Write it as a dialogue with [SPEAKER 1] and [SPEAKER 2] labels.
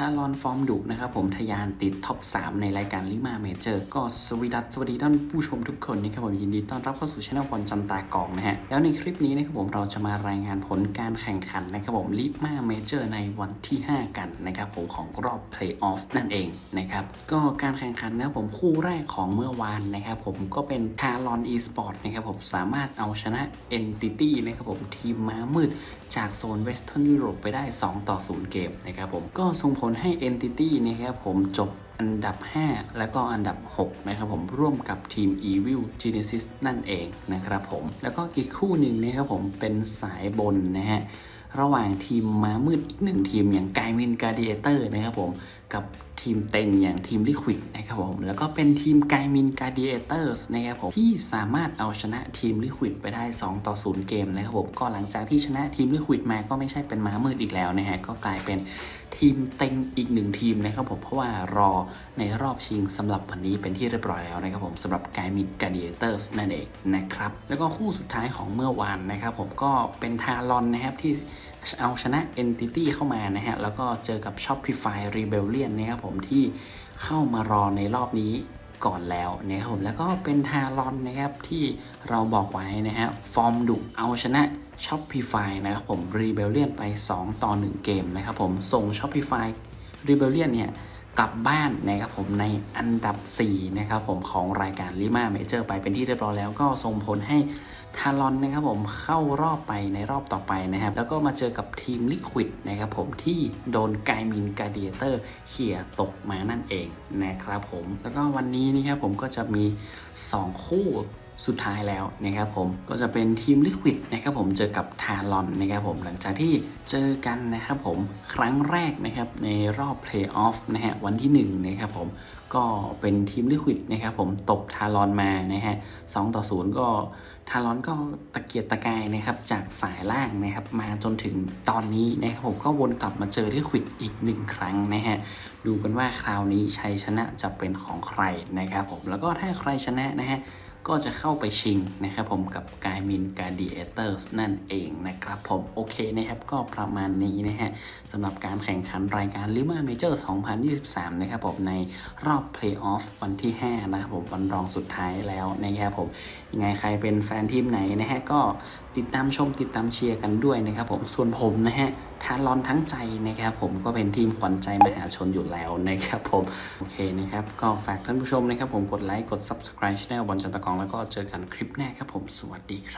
[SPEAKER 1] ถ้ารอนฟอร์มดุนะครับผมทะยานติดท็อป 3 ในรายการลิมาเมเจอร์ก็สวีดัสสวัสดีท่านผู้ชมทุกคนนะครับผมยินดีต้อนรับเข้าสู่ช่องบอลจันตากองนะฮะ แล้วในคลิปนี้นะครับผมเราจะมารายงานผลการแข่งขันนะครับผมลิมาเมเจอร์ในวันที่ 5 กันนะครับผมของรอบเพลย์ออฟนั่นเองนะครับก็การแข่งขันนะครับผมคู่แรกของเมื่อวานนะครับผมก็เป็นทารอนอีสปอร์ตนะครับผมสามารถเอาชนะ Entity นะครับผมทีมม้ามืดจากโซนเวสเทิร์นยุโรปไปได้ 2 ต่อ 0 เกมนะครับผมก็ส่งผลให้ Entity นะครับผมจบอันดับ 5 แล้วก็อันดับ 6 นะครับผมร่วมกับทีม Evil Genesis นั่นเองนะครับผม แล้วก็อีกคู่หนึ่งนะครับผมเป็นสายบนนะฮะระหว่างทีมม้ามืดอีกหนึ่งทีมอย่างไกมินการ์เดียเตอร์นะครับผม กับ ทีมเต็งอย่างทีมลิควิดนะครับผมแล้วก็เป็นทีมไกมินการ์เดียเตอร์สนะครับผมที่สามารถเอาชนะทีมลิควิดไปได้ 2 ต่อ 0 เกมนะครับผมก็หลังจากที่ชนะทีมลิควิดมาก็ไม่ใช่เป็นม้ามืดอีกแล้วนะฮะก็กลายเป็นทีมเต็งอีกหนึ่งทีมนะครับผมเพราะว่ารอในรอบชิงสำหรับวันนี้เป็นที่เรียบร้อยแล้วนะครับผมสำหรับไกมินการ์เดียเตอร์สนั่นเองนะครับแล้วก็คู่สุดท้ายของเมื่อวานนะครับผมก็เป็นทารอนนะครับที่ เอาชนะ Entity เข้ามานะฮะ แล้วก็เจอกับ Shopify Rebellion นะครับผมที่เข้ามารอในรอบนี้ก่อนแล้วนะครับผมแล้วก็เป็นทารอนนะครับที่เราบอกไว้นะฮะฟอร์มดุเอาชนะ Shopify นะครับผม Rebellion ไป 2 ต่อ 1 เกมนะครับผมส่ง Shopify Rebellion เนี่ย กลับบ้านนะครับผมในอันดับ 4 นะครับผมของรายการลิมาเมเจอร์ไปเป็นที่เรียบร้อยแล้วก็ส่งผลให้ทารอนนะครับผมเข้ารอบไปในรอบต่อไปนะครับ แล้วก็มาเจอกับทีมลิควิดนะครับผมที่โดนไกมินกาเดียเตอร์เขี่ยตกมานั่นเองนะครับผมแล้วก็วันนี้นะครับผมก็จะมี 2 คู่ สุดท้ายแล้วนะครับผมก็จะเป็นทีมลิควิดนะครับผมเจอกับทารอนนะครับผมหลังจากที่เจอกันนะครับผมครั้งแรกนะครับในรอบเพลย์ออฟนะฮะวันที่1นะครับผมก็เป็นทีมลิควิดนะครับผมตบทารอนมานะฮะ2ต่อ0ก็ทารอนก็ตะเกียกตะกายนะครับจากสายล่างนะครับมาจนถึงตอนนี้นะครับผมก็วนกลับมาเจอลิควิดอีกหนึ่งครั้งนะฮะดูกันว่าคราวนี้ชัยชนะจะเป็นของใครนะครับผมแล้วก็ถ้าใครชนะนะฮะ ก็จะเข้าไปชิงนะครับผมกับกายมินการดีเอเตอร์นั่นเองนะครับผมโอเคนะครับก็ประมาณนี้นะฮะสำหรับการแข่งขันรายการลิมาเมเจอร์2023 นะครับผมในรอบเพลย์ออฟวันที่ 5 นะครับผมวันรองสุดท้ายแล้วนะครับผมยังไงใครเป็นแฟนทีมไหนนะฮะก็ติดตามชมติดตามเชียร์กันด้วยนะครับผมส่วนผมนะฮะทารอนทั้งใจนะครับ ผมก็เป็นทีมขวัญใจมหาชนอยู่แล้วนะครับผม โอเคนะครับ ก็ฝากท่านผู้ชมนะครับ ผมกดไลค์กด subscribe ช่องบอลจันตะกองแล้วก็เจอกันคลิปหน้าครับผมสวัสดีครับ